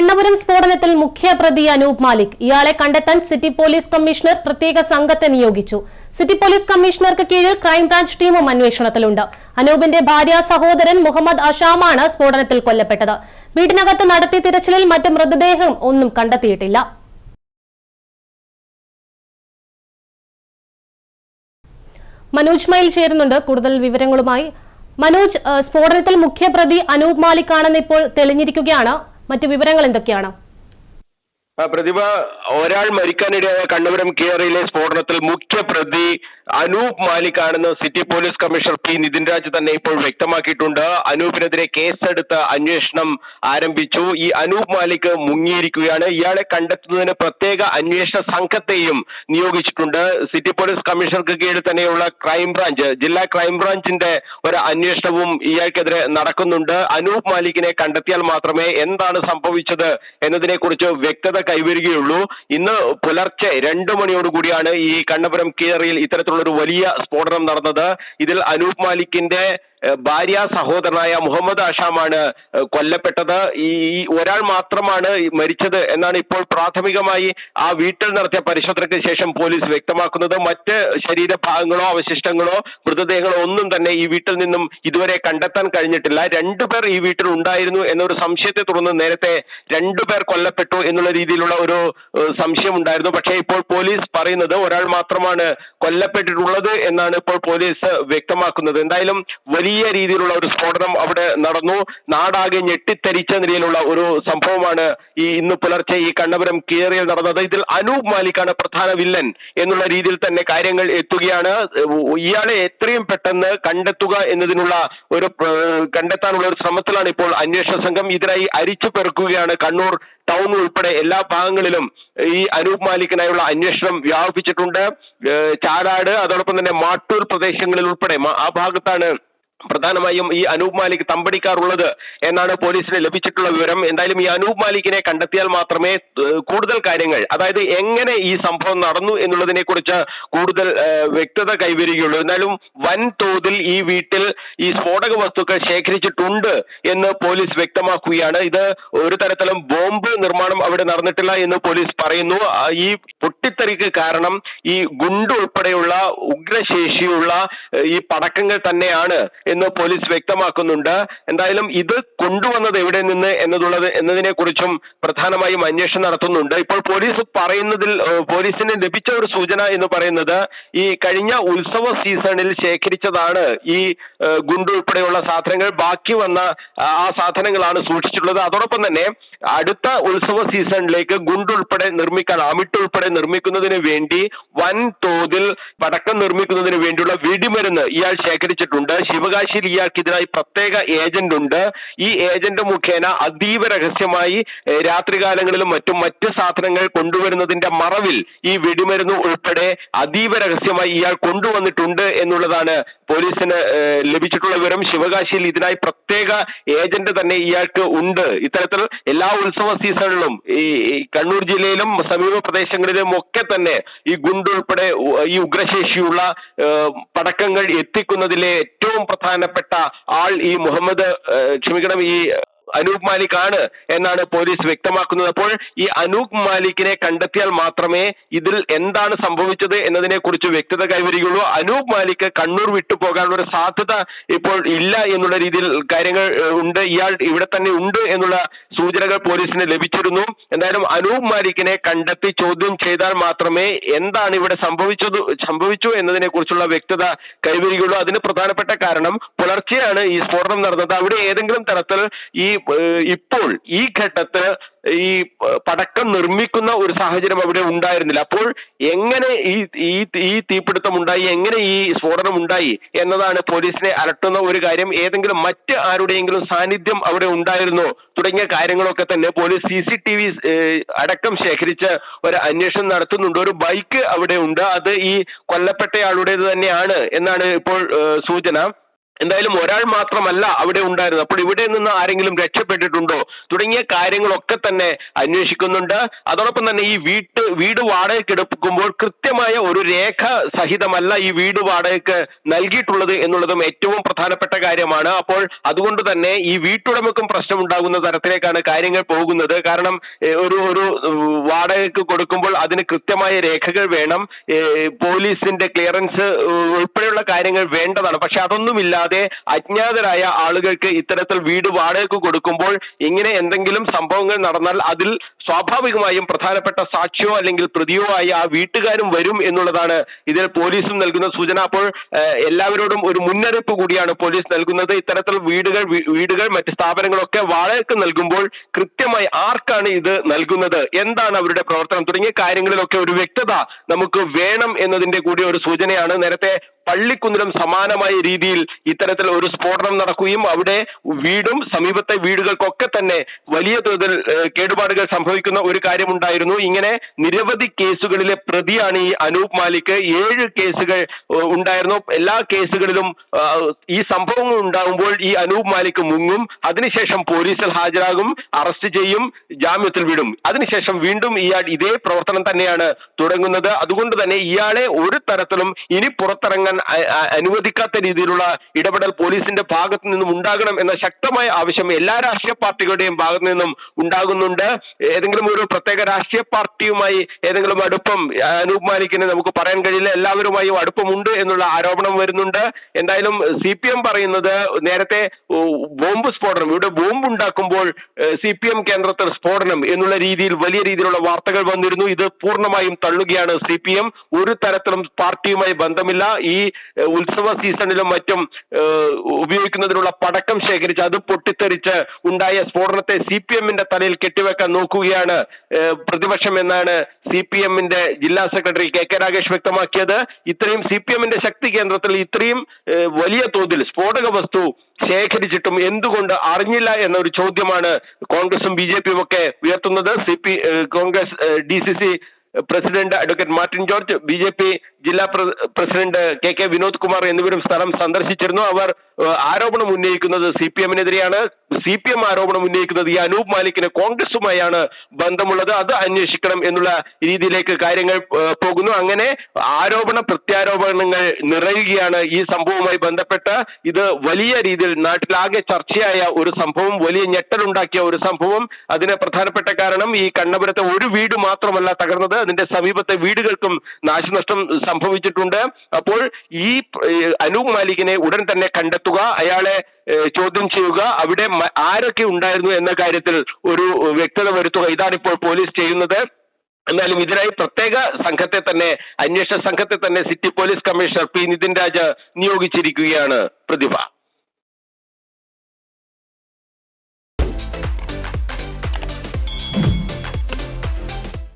കണ്ണപുരം സ്ഫോടനത്തിൽ മുഖ്യപ്രതി അനൂപ് മാലിക്. ഇയാളെ കണ്ടെത്താൻ സിറ്റി പോലീസ് കമ്മീഷണർ പ്രത്യേക സംഘത്തെ നിയോഗിച്ചു. സിറ്റി പോലീസ് കമ്മീഷണർക്ക് കീഴിൽ ക്രൈംബ്രാഞ്ച് ടീമും അന്വേഷണത്തിലുണ്ട്. അനൂപിന്റെ ഭാര്യ സഹോദരൻ മുഹമ്മദ് അഷാമാണ് സ്ഫോടനത്തിൽ കൊല്ലപ്പെട്ടത്. വീടിനകത്ത് നടത്തിയ തിരച്ചിലിൽ മറ്റു മൃതദേഹം ഒന്നും കണ്ടെത്തിയിട്ടില്ല. മനോജ് മയിൽ ചേരുന്നുണ്ട്. കൂടുതൽ വിവരങ്ങളുമായി മനോജ് സ്ഫോടനത്തിൽ മുഖ്യപ്രതി അനൂപ് മാലിക് ആണെന്ന് ഇപ്പോൾ തെളിഞ്ഞിരിക്കുകയാണ്. മറ്റു വിവരങ്ങൾ എന്തൊക്കെയാണ്? പ്രതിഭ ഒരാൾ മരിക്കാനിടയായ കണ്ണപുരം കേരളയിലെ സ്ഫോടനത്തിൽ മുഖ്യപ്രതി അനൂപ് മാലിക് ആണെന്ന് city police commissioner P Nitin Raj തന്നെ ഇപ്പോൾ വ്യക്തമാക്കിയിട്ടുണ്ട്. അനൂപിനെതിരെ കേസെടുത്ത് അന്വേഷണം ആരംഭിച്ചു. ഈ അനൂപ് മാലിക് മുങ്ങിയിരിക്കുകയാണ്. ഇയാളെ കണ്ടെത്തുന്നതിന് പ്രത്യേക അന്വേഷണ സംഘത്തെയും നിയോഗിച്ചിട്ടുണ്ട്. സിറ്റി പോലീസ് കമ്മീഷണർക്ക് കീഴിൽ തന്നെയുള്ള ക്രൈംബ്രാഞ്ച് ജില്ലാ ക്രൈംബ്രാഞ്ചിന്റെ ഒരു അന്വേഷണവും ഇയാൾക്കെതിരെ നടക്കുന്നുണ്ട്. അനൂപ് മാലിക്കിനെ കണ്ടെത്തിയാൽ മാത്രമേ എന്താണ് സംഭവിച്ചത് എന്നതിനെ കുറിച്ച് വ്യക്തത കൈവരികയുള്ളൂ. ഇന്ന് പുലർച്ചെ രണ്ടു മണിയോടുകൂടിയാണ് ഈ കണ്ണപുരം കീഴറിയിൽ ഇത്തരത്തിലുള്ള ഒരു വലിയ സ്ഫോടനം നടന്നത്. ഇതിൽ അനൂപ് മാലിക്കിന്റെ ഭാര്യ സഹോദരനായ മുഹമ്മദ് ആഷാമാണ് കൊല്ലപ്പെട്ടത്. ഈ ഒരാൾ മാത്രമാണ് മരിച്ചത് എന്നാണ് ഇപ്പോൾ പ്രാഥമികമായി ആ വീട്ടിൽ നടത്തിയ പരിശോധനയ്ക്ക് ശേഷം പോലീസ് വ്യക്തമാക്കുന്നത്. മറ്റ് ശരീരഭാഗങ്ങളോ അവശിഷ്ടങ്ങളോ മൃതദേഹങ്ങളോ ഒന്നും തന്നെ ഈ വീട്ടിൽ നിന്നും ഇതുവരെ കണ്ടെത്താൻ കഴിഞ്ഞിട്ടില്ല. രണ്ടുപേർ ഈ വീട്ടിൽ ഉണ്ടായിരുന്നു എന്നൊരു സംശയത്തെ തുടർന്ന് നേരത്തെ രണ്ടുപേർ കൊല്ലപ്പെട്ടു എന്നുള്ള രീതിയിലുള്ള ഒരു സംശയം ഉണ്ടായിരുന്നു. പക്ഷേ ഇപ്പോൾ പോലീസ് പറയുന്നത് ഒരാൾ മാത്രമാണ് കൊല്ലപ്പെട്ടിട്ടുള്ളത് എന്നാണ് ഇപ്പോൾ പോലീസ് വ്യക്തമാക്കുന്നത്. എന്തായാലും വലിയ രീതിയിലുള്ള ഒരു സ്ഫോടനം അവിടെ നടന്നു. നാടാകെ ഞെട്ടിത്തരിച്ച നിലയിലുള്ള ഒരു സംഭവമാണ് ഈ ഇന്ന് പുലർച്ചെ ഈ കണ്ണപുരം കീറിയിൽ നടന്നത്. ഇതിൽ അനൂപ് മാലിക്കാണ് പ്രധാന വില്ലൻ എന്നുള്ള രീതിയിൽ തന്നെ കാര്യങ്ങൾ എത്തുകയാണ്. ഇയാളെ എത്രയും പെട്ടെന്ന് കണ്ടെത്തുക എന്നതിനുള്ള ഒരു കണ്ടെത്താനുള്ള ഒരു ശ്രമത്തിലാണ് ഇപ്പോൾ അന്വേഷണ സംഘം. ഇതിനായി അരിച്ചു പെറുക്കുകയാണ് കണ്ണൂർ ടൗൺ ഉൾപ്പെടെ എല്ലാ ഭാഗങ്ങളിലും ഈ അനൂപ് മാലിക്കിനായുള്ള അന്വേഷണം വ്യാപിപ്പിച്ചിട്ടുണ്ട്. ചാലാട് അതോടൊപ്പം തന്നെ മാട്ടൂർ പ്രദേശങ്ങളിൽ ഉൾപ്പെടെ ആ ഭാഗത്താണ് പ്രധാനമായും ഈ അനൂപ് മാലിക് തമ്പടിക്കാറുള്ളത് എന്നാണ് പോലീസിന് ലഭിച്ചിട്ടുള്ള വിവരം. എന്തായാലും ഈ അനൂപ് മാലിക്കിനെ കണ്ടെത്തിയാൽ മാത്രമേ കൂടുതൽ കാര്യങ്ങൾ അതായത് എങ്ങനെ ഈ സംഭവം നടന്നു എന്നുള്ളതിനെ കുറിച്ച് കൂടുതൽ വ്യക്തത കൈവരികയുള്ളൂ. എന്നാലും വൻ തോതിൽ ഈ വീട്ടിൽ ഈ സ്ഫോടക വസ്തുക്കൾ ശേഖരിച്ചിട്ടുണ്ട് എന്ന് പോലീസ് വ്യക്തമാക്കുകയാണ്. ഇത് ഒരു തരത്തിലും ബോംബ് നിർമ്മാണം അവിടെ നടന്നിട്ടില്ല എന്ന് പോലീസ് പറയുന്നു. ഈ പൊട്ടിത്തെറിക്ക് കാരണം ഈ ഗുണ്ട് ഉൾപ്പെടെയുള്ള ഉഗ്രശേഷിയുള്ള ഈ പടക്കങ്ങൾ തന്നെയാണ് എന്ന് പോലീസ് വ്യക്തമാക്കുന്നുണ്ട്. എന്തായാലും ഇത് കൊണ്ടുവന്നത് എവിടെ നിന്ന് എന്നതുള്ളത് എന്നതിനെ കുറിച്ചും പ്രധാനമായും അന്വേഷണം നടത്തുന്നുണ്ട്. ഇപ്പോൾ പോലീസ് പറയുന്നതിൽ പോലീസിന് ലഭിച്ച ഒരു സൂചന എന്ന് പറയുന്നത് ഈ കഴിഞ്ഞ ഉത്സവ സീസണിൽ ശേഖരിച്ചതാണ് ഈ ഗുണ്ട് ഉൾപ്പെടെയുള്ള സാധനങ്ങൾ. ബാക്കി വന്ന ആ സാധനങ്ങളാണ് സൂക്ഷിച്ചിട്ടുള്ളത്. അതോടൊപ്പം തന്നെ അടുത്ത ഉത്സവ സീസണിലേക്ക് ഗുണ്ട് ഉൾപ്പെടെ നിർമ്മിക്കാൻ അമിട്ട് ഉൾപ്പെടെ നിർമ്മിക്കുന്നതിന് വേണ്ടി വൻ തോതിൽ പടക്കം നിർമ്മിക്കുന്നതിന് വേണ്ടിയുള്ള വെടിമരുന്ന് ഇയാൾ ശേഖരിച്ചിട്ടുണ്ട്. ശിവകാശിയിൽ ഇയാൾക്ക് ഇതിനായി പ്രത്യേക ഏജന്റ് ഉണ്ട്. ഈ ഏജന്റ് മുഖേന അതീവ രഹസ്യമായി രാത്രികാലങ്ങളിലും മറ്റും മറ്റ് സാധനങ്ങൾ കൊണ്ടുവരുന്നതിന്റെ മറവിൽ ഈ വെടിമരുന്ന് ഉൾപ്പെടെ അതീവ രഹസ്യമായി ഇയാൾ കൊണ്ടുവന്നിട്ടുണ്ട് എന്നുള്ളതാണ് പോലീസിന് ലഭിച്ചിട്ടുള്ള വിവരം. ശിവകാശിയിൽ ഇതിനായി പ്രത്യേക ഏജന്റ് തന്നെ ഇയാൾക്ക് ഉണ്ട്. ഇത്തരത്തിൽ എല്ലാ ഉത്സവ സീസണിലും ഈ ഈ കണ്ണൂർ ജില്ലയിലും സമീപ പ്രദേശങ്ങളിലും ഒക്കെ തന്നെ ഈ ഗുണ്ട് ഉൾപ്പെടെ ഈ ഉഗ്രശേഷിയുള്ള പടക്കങ്ങൾ എത്തിക്കുന്നതിലെ ഏറ്റവും പ്രധാനപ്പെട്ട ആൾ ഈ മുഹമ്മദ് ക്ഷമിക്കണം ഈ അനൂപ് മാലിക് ആണ് എന്നാണ് പോലീസ് വ്യക്തമാക്കുന്നത്. അപ്പോൾ ഈ അനൂപ് മാലിക്കിനെ കണ്ടെത്തിയാൽ മാത്രമേ ഇതിൽ എന്താണ് സംഭവിച്ചത് എന്നതിനെ കുറിച്ച് വ്യക്തത കൈവരികയുള്ളൂ അനൂപ് മാലിക് കണ്ണൂർ വിട്ടുപോകാനുള്ള ഒരു സാധ്യത ഇപ്പോൾ ഇല്ല എന്നുള്ള രീതിയിൽ കാര്യങ്ങൾ ഉണ്ട്. ഇയാൾ ഇവിടെ തന്നെ ഉണ്ട് എന്നുള്ള സൂചനകൾ പോലീസിന് ലഭിച്ചിരുന്നു. എന്തായാലും അനൂപ് മാലിക്കിനെ കണ്ടെത്തി ചോദ്യം ചെയ്താൽ മാത്രമേ എന്താണ് ഇവിടെ സംഭവിച്ചത് സംഭവിച്ചു എന്നതിനെ കുറിച്ചുള്ള വ്യക്തത കൈവരികയുള്ളൂ. അതിന് പ്രധാനപ്പെട്ട കാരണം പുലർച്ചെയാണ് ഈ സ്ഫോടനം നടന്നത്. അവിടെ ഏതെങ്കിലും തരത്തിൽ ഈ ഇപ്പോൾ ഈ ഘട്ടത്ത് ഈ പടക്കം നിർമ്മിക്കുന്ന ഒരു സാഹചര്യം അവിടെ ഉണ്ടായിരുന്നില്ല. അപ്പോൾ എങ്ങനെ ഈ ഈ തീപിടുത്തം ഉണ്ടായി? എങ്ങനെ ഈ സ്ഫോടനം ഉണ്ടായി? എന്നതാണ് പോലീസിനെ അലട്ടുന്ന ഒരു കാര്യം. ഏതെങ്കിലും മറ്റ് ആരുടെയെങ്കിലും സാന്നിധ്യം അവിടെ ഉണ്ടായിരുന്നോ? തുടങ്ങിയ കാര്യങ്ങളൊക്കെ തന്നെ police C C T V അടക്കം ശേഖരിച്ച് ഒരു അന്വേഷണം നടത്തുന്നുണ്ട്. ഒരു ബൈക്ക് അവിടെ ഉണ്ട്. അത് ഈ കൊല്ലപ്പെട്ടയാളുടേത് തന്നെയാണ് എന്നാണ് ഇപ്പോൾ സൂചന. എന്തായാലും ഒരാൾ മാത്രമല്ല അവിടെ ഉണ്ടായിരുന്നത്. അപ്പോൾ ഇവിടെ നിന്ന് ആരെങ്കിലും രക്ഷപ്പെട്ടിട്ടുണ്ടോ? തുടങ്ങിയ കാര്യങ്ങളൊക്കെ തന്നെ അന്വേഷിക്കുന്നുണ്ട്. അതോടൊപ്പം തന്നെ ഈ വീട്ട് വീട് വാടകയ്ക്ക് എടുക്കുമ്പോൾ കൃത്യമായ ഒരു രേഖ സഹിതമല്ല ഈ വീട് വാടകയ്ക്ക് നൽകിയിട്ടുള്ളത് എന്നുള്ളതും ഏറ്റവും പ്രധാനപ്പെട്ട കാര്യമാണ്. അപ്പോൾ അതുകൊണ്ട് തന്നെ ഈ വീട്ടുടമക്കും പ്രശ്നമുണ്ടാകുന്ന തരത്തിലേക്കാണ് കാര്യങ്ങൾ പോകുന്നത്. കാരണം ഒരു ഒരു വാടകയ്ക്ക് കൊടുക്കുമ്പോൾ അതിന് കൃത്യമായ രേഖകൾ വേണം. പോലീസിന്റെ ക്ലിയറൻസ് ഉൾപ്പെടെയുള്ള കാര്യങ്ങൾ വേണ്ടതാണ്. പക്ഷെ അതൊന്നുമില്ലാതെ അജ്ഞാതരായ ആളുകൾക്ക് ഇത്തരത്തിൽ വീട് വാടകയ്ക്ക് കൊടുക്കുമ്പോൾ ഇങ്ങനെ എന്തെങ്കിലും സംഭവങ്ങൾ നടന്നാൽ അതിൽ സ്വാഭാവികമായും പ്രധാനപ്പെട്ട സാക്ഷിയോ അല്ലെങ്കിൽ പ്രതിയോ ആയി ആ വീട്ടുകാരും വരും എന്നുള്ളതാണ് ഇതിൽ പോലീസും നൽകുന്ന സൂചന. അപ്പോൾ എല്ലാവരോടും ഒരു മുന്നറിയിപ്പ് കൂടിയാണ് പോലീസ് നൽകുന്നത്. ഇത്തരത്തിൽ വീടുകൾ വീടുകൾ മറ്റ് സ്ഥാപനങ്ങളൊക്കെ വാടകയ്ക്ക് നൽകുമ്പോൾ കൃത്യമായി ആർക്കാണ് ഇത് നൽകുന്നത്? എന്താണ് അവരുടെ പ്രവർത്തനം? തുടങ്ങിയ കാര്യങ്ങളിലൊക്കെ ഒരു വ്യക്തത നമുക്ക് വേണം എന്നതിന്റെ കൂടി ഒരു സൂചനയാണ്. നേരത്തെ പള്ളിക്കുന്നിലും സമാനമായ രീതിയിൽ ഇത്തരത്തിൽ ഒരു സ്ഫോടനം നടക്കുകയും അവിടെ വീടും സമീപത്തെ വീടുകൾക്കൊക്കെ തന്നെ വലിയ തോതിൽ കേടുപാടുകൾ സംഭവിക്കുന്ന ഒരു കാര്യമുണ്ടായിരുന്നു. ഇങ്ങനെ നിരവധി കേസുകളിലെ പ്രതിയാണ് ഈ അനൂപ് മാലിക്. ഏഴ് കേസുകൾ ഉണ്ടായിരുന്നു. എല്ലാ കേസുകളിലും ഈ സംഭവങ്ങൾ ഉണ്ടാകുമ്പോൾ ഈ അനൂപ് മാലിക് മുങ്ങും. അതിനുശേഷം പോലീസിൽ ഹാജരാകും അറസ്റ്റ് ചെയ്യും ജാമ്യത്തിൽ വിടും. അതിനുശേഷം വീണ്ടും ഇയാൾ ഇതേ പ്രവർത്തനം തന്നെയാണ് തുടങ്ങുന്നത്. അതുകൊണ്ട് തന്നെ ഇയാളെ ഒരു തരത്തിലും ഇനി പുറത്തിറങ്ങാൻ അനുവദിക്കാത്ത രീതിയിലുള്ള ഇടപെടൽ പോലീസിന്റെ ഭാഗത്തു നിന്നും ഉണ്ടാകണം എന്ന ശക്തമായ ആവശ്യം എല്ലാ രാഷ്ട്രീയ പാർട്ടികളുടെയും ഭാഗത്തു നിന്നും ഉണ്ടാകുന്നുണ്ട്. ഏതെങ്കിലും ഒരു പ്രത്യേക രാഷ്ട്രീയ പാർട്ടിയുമായി ഏതെങ്കിലും അടുപ്പം അനൂപ് മാലിക്കിന് നമുക്ക് പറയാൻ കഴിയില്ല. എല്ലാവരുമായും അടുപ്പമുണ്ട് എന്നുള്ള ആരോപണം വരുന്നുണ്ട്. എന്തായാലും സി പി എം പറയുന്നത് നേരത്തെ ബോംബ് സ്ഫോടനം ഇവിടെ ബോംബ് ഉണ്ടാക്കുമ്പോൾ സി പി എം കേന്ദ്രത്തിൽ സ്ഫോടനം എന്നുള്ള രീതിയിൽ വലിയ രീതിയിലുള്ള വാർത്തകൾ വന്നിരുന്നു. ഇത് പൂർണമായും തള്ളുകയാണ് സി പി എം ഒരു തരത്തിലും പാർട്ടിയുമായി ബന്ധമില്ല. ഈ ഉത്സവ സീസണിലും മറ്റും ഉപയോഗിക്കുന്നതിനുള്ള പടക്കം ശേഖരിച്ച് അത് പൊട്ടിത്തെറിച്ച് ഉണ്ടായ സ്ഫോടനത്തെ സി പി എമ്മിന്റെ തലയിൽ കെട്ടിവെക്കാൻ നോക്കുകയാണ് പ്രതിപക്ഷം എന്നാണ് സി പി എമ്മിന്റെ ജില്ലാ സെക്രട്ടറി കെ കെ രാഗേഷ് വ്യക്തമാക്കിയത്. ഇത്രയും സി പി എമ്മിന്റെ ശക്തി കേന്ദ്രത്തിൽ ഇത്രയും വലിയ തോതിൽ സ്ഫോടക വസ്തു ശേഖരിച്ചിട്ടും എന്തുകൊണ്ട് അറിഞ്ഞില്ല എന്നൊരു ചോദ്യമാണ് കോൺഗ്രസും ബി ജെ പിയും ഒക്കെ ഉയർത്തുന്നത്. C P Congress D C C president advocate Martin George B J P ജില്ലാ president K K Vinod Kumar എന്നിവരും സ്ഥലം സന്ദർശിച്ചിരുന്നു. അവർ ആരോപണം ഉന്നയിക്കുന്നത് സി പി എമ്മിനെതിരെയാണ്. സി പി എം ആരോപണം ഉന്നയിക്കുന്നത് ഈ അനൂപ് മാലിക്കിന് കോൺഗ്രസുമായാണ് ബന്ധമുള്ളത്. അത് അന്വേഷിക്കണം എന്നുള്ള രീതിയിലേക്ക് കാര്യങ്ങൾ പോകുന്നു. അങ്ങനെ ആരോപണ പ്രത്യാരോപണങ്ങൾ നിറയുകയാണ് ഈ സംഭവവുമായി ബന്ധപ്പെട്ട്. ഇത് വലിയ രീതിയിൽ നാട്ടിലാകെ ചർച്ചയായ ഒരു സംഭവം വലിയ ഞെട്ടലുണ്ടാക്കിയ ഒരു സംഭവം. അതിന് പ്രധാനപ്പെട്ട കാരണം ഈ കണ്ണപുരത്തെ ഒരു വീട് മാത്രമല്ല തകർന്നത്. അതിന്റെ സമീപത്തെ വീടുകൾക്കും നാശനഷ്ടം സംഭവിച്ചിട്ടുണ്ട്. അപ്പോൾ ഈ അനൂപ് മാലിക്കിനെ ഉടൻ തന്നെ കണ്ടെത്തുക അയാളെ ചോദ്യം ചെയ്യുക അവിടെ ആരൊക്കെ ഉണ്ടായിരുന്നു എന്ന കാര്യത്തിൽ ഒരു വ്യക്തത വരുത്തുക. ഇതാണിപ്പോൾ പോലീസ് ചെയ്യുന്നത്. എന്നാലും ഇതിനായി പ്രത്യേക സംഘത്തെ തന്നെ അന്വേഷണ സംഘത്തെ തന്നെ city police commissioner P. Nitin Raj നിയോഗിച്ചിരിക്കുകയാണ് പ്രതിഭ.